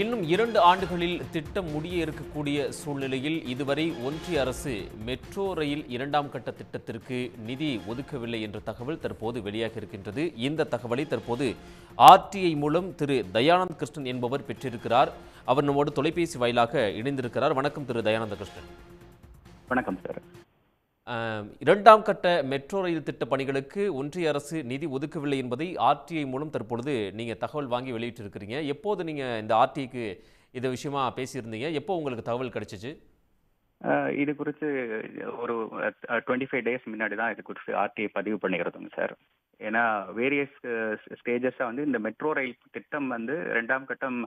இன்னும் இரண்டு ஆண்டுகளில் திட்டம் முடிய இருக்கக்கூடிய சூழ்நிலையில் இதுவரை ஒன்றிய அரசு மெட்ரோ ரயில் இரண்டாம் கட்ட திட்டத்திற்கு நிதி ஒதுக்கவில்லை என்ற தகவல் தற்போது வெளியாக இருக்கின்றது. இந்த தகவலை தற்போது ஆர்டிஐ மூலம் திரு தயானந்த் கிருஷ்ணன் என்பவர் பெற்றிருக்கிறார். அவர் நம்மோடு தொலைபேசி வாயிலாக இணைந்திருக்கிறார். வணக்கம் திரு தயானந்த கிருஷ்ணன். வணக்கம் சார். இரண்டாம் கட்ட மெட்ரோ ரயில் திட்ட பணிகளுக்கு ஒன்றிய அரசு நிதி ஒதுக்கவில்லை என்பதை ஆர்டிஐ மூலம் தற்பொழுது நீங்கள் தகவல் வாங்கி வெளியிட்டிருக்கிறீங்க. எப்போது நீங்கள் இந்த ஆர்டிஐக்கு இது விஷயமா பேசியிருந்தீங்க? எப்போ உங்களுக்கு தகவல் கிடைச்சிச்சு? இது குறித்து ஒரு டுவெண்ட்டி ஃபைவ் டேஸ் முன்னாடி தான் இது குறித்து ஆர்டிஐ பதிவு பண்ணிக்கிறதுங்க சார். ஏன்னா வேரியஸ் ஸ்டேஜஸாக வந்து இந்த மெட்ரோ ரயில் திட்டம் வந்து ரெண்டாம் கட்டம்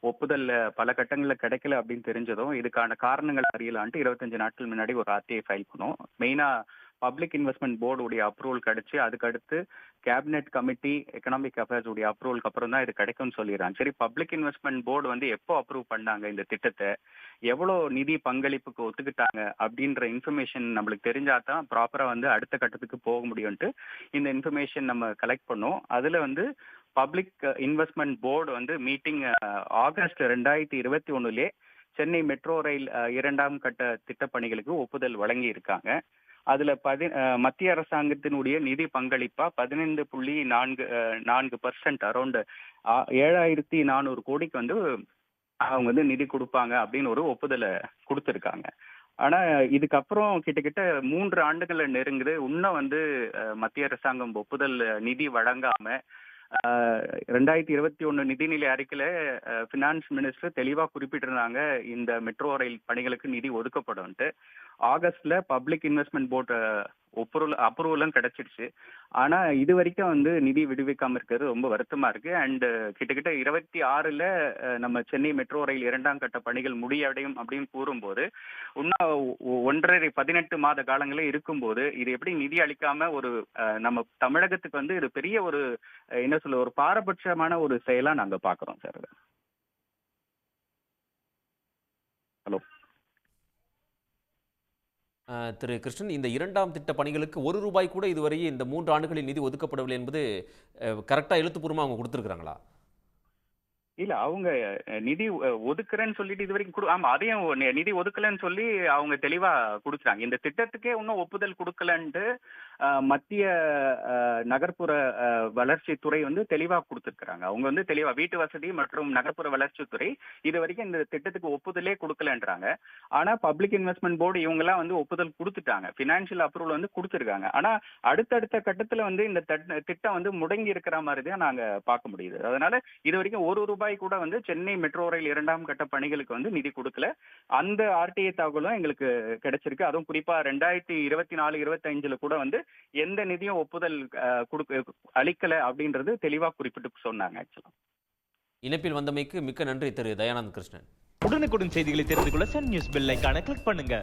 ஒப்புதல் பல கட்டங்களில் கிடைக்கல அப்படின்னு தெரிஞ்சதும் இதுக்கான காரணங்கள் அறியலான்ட்டு இருபத்தஞ்சு நாட்கள் முன்னாடி ஒரு ஆர்டிஐ ஃபைல் பண்ணோம். மெயினாக பப்ளிக் இன்வெஸ்ட்மெண்ட் போர்டு உடைய அப்ரூவல் கிடைச்சு அதுக்கடுத்து கேபினெட் கமிட்டி எக்கனாமிக் அஃபேர்ஸ் உடைய அப்ரூவலுக்கு அப்புறம் தான் இது கிடைக்கும்னு சொல்லிடுறாங்க. சரி பப்ளிக் இன்வெஸ்ட்மெண்ட் போர்டு வந்து எப்போ அப்ரூவ் பண்ணாங்க இந்த திட்டத்தை? எவ்வளோ நிதி பங்களிப்புக்கு ஒத்துக்கிட்டாங்க அப்படின்ற இன்ஃபர்மேஷன் நம்மளுக்கு தெரிஞ்சா தான் ப்ராப்பராக வந்து அடுத்த கட்டத்துக்கு போக முடியும்ட்டு இந்த இன்ஃபர்மேஷன் நம்ம கலெக்ட் பண்ணோம். அதில் வந்து பப்ளிக் இன்வெஸ்ட்மெண்ட் போர்டு வந்து மீட்டிங் ஆகஸ்ட் ரெண்டாயிரத்தி இருபத்தி ஒன்றுலே சென்னை மெட்ரோ ரயில் இரண்டாம் கட்ட திட்டப்பணிகளுக்கு ஒப்புதல் வழங்கி இருக்காங்க அதுல பதி மத்திய அரசாங்கத்தினுடைய நிதி பங்களிப்பா பதினைந்து புள்ளி நான்கு நான்கு பர்சன்ட் அரௌண்ட் ஏழாயிரத்தி நானூறு கோடிக்கு வந்து அவங்க வந்து நிதி கொடுப்பாங்க அப்படின்னு ஒரு ஒப்புதலை கொடுத்துருக்காங்க. ஆனா இதுக்கப்புறம் கிட்டத்தட்ட மூன்று ஆண்டுகளை நெருங்குது. இன்னும் வந்து மத்திய அரசாங்கம் ஒப்புதல் நிதி வழங்காம ரெண்டாயிரத்தி இருபத்தி ஒன்று நிதிநிலை அறிக்கையில் ஃபினான்ஸ் மினிஸ்டர் தெளிவா குறிப்பிட்டிருந்தாங்க இந்த மெட்ரோ ரயில் பணிகளுக்கு நிதி ஒதுக்கப்படும்ட்டு ஆகஸ்ட்ல பப்ளிக் இன்வெஸ்ட்மெண்ட் போர்டு ஒப்ரூவல் அப்ரூவலும் கிடைச்சிருச்சு. ஆனா இது வரைக்கும் வந்து நிதி விடுவிக்காம இருக்கிறது ரொம்ப வருத்தமா இருக்கு. அண்ட் கிட்டத்தட்ட இருபத்தி ஆறுல நம்ம சென்னை மெட்ரோ ரயில் இரண்டாம் கட்ட பணிகள் முடியடையும் அப்படின்னு கூறும்போது இன்னும் ஒன்றரை பதினெட்டு மாத காலங்களே இருக்கும்போது இது எப்படி நிதி அளிக்காம ஒரு நம்ம தமிழகத்துக்கு வந்து இது பெரிய ஒரு என்ன சொல்ல ஒரு பாரபட்சமான ஒரு செயலா நாங்க பாக்குறோம் சார் திரு கிருஷ்ணன் இந்த இரண்டாம் திட்ட பணிகளுக்கு ஒரு ரூபாய் கூட இதுவரை இந்த மூன்று ஆண்டுகளில் நிதி ஒதுக்கப்படவில்லை என்பது கரெக்டாக எழுத்துப்பூர்வமாக அவங்க கொடுத்துருக்குறாங்களா? இல்ல அவங்க நிதி ஒதுக்குறேன்னு சொல்லிட்டு இது வரைக்கும் கொடு ஆமா அதையும் நிதி ஒதுக்கலன்னு சொல்லி அவங்க தெளிவா கொடுக்குறாங்க இந்த திட்டத்துக்கே இன்னும் ஒப்புதல் கொடுக்கலன்ட்டு மத்திய நகர்ப்புற வளர்ச்சித்துறை வந்து தெளிவா கொடுத்துருக்காங்க அவங்க வந்து தெளிவா வீட்டு வசதி மற்றும் நகர்ப்புற வளர்ச்சித்துறை இது வரைக்கும் இந்த திட்டத்துக்கு ஒப்புதலே கொடுக்கலன்றாங்க. ஆனா பப்ளிக் இன்வெஸ்ட்மெண்ட் போர்டு இவங்க எல்லாம் வந்து ஒப்புதல் கொடுத்துட்டாங்க. பினான்சியல் அப்ரூவல் வந்து கொடுத்துருக்காங்க. ஆனா அடுத்தடுத்த கட்டத்துல வந்து இந்த தட்- திட்டம் வந்து முடங்கி இருக்கிற மாதிரி தான் நாங்க பார்க்க முடியுது. அதனால இது வரைக்கும் ஒரு ரூபாய் கூட வந்து சென்னை மெட்ரோ ரயில் இரண்டாம் கட்ட பணிகளுக்கு வந்து நிதி கொடுக்கல. அந்த ஆர்டிஐ தகவலும் எங்களுக்கு கிடைச்சிருக்கு. அதுவும் குறிப்பா ரெண்டாயிரத்தி இருபத்தி நாலு இருபத்தி கூட வந்து எந்த நிதியும் ஒப்புதல் கொடுக்க அளிக்கல அப்படின்றது தெளிவா குறிப்பிட்டு சொன்னாங்க ஆக்சுவலா இணைப்பில் வந்தமைக்கு மிக்க நன்றி திரு. தயானந்த் கிருஷ்ணன் உடனுக்குடன் செய்திகளை தெரிந்து கொள்ள சன் நியூஸ் பெல் ஐகானை கிளிக் பண்ணுங்க.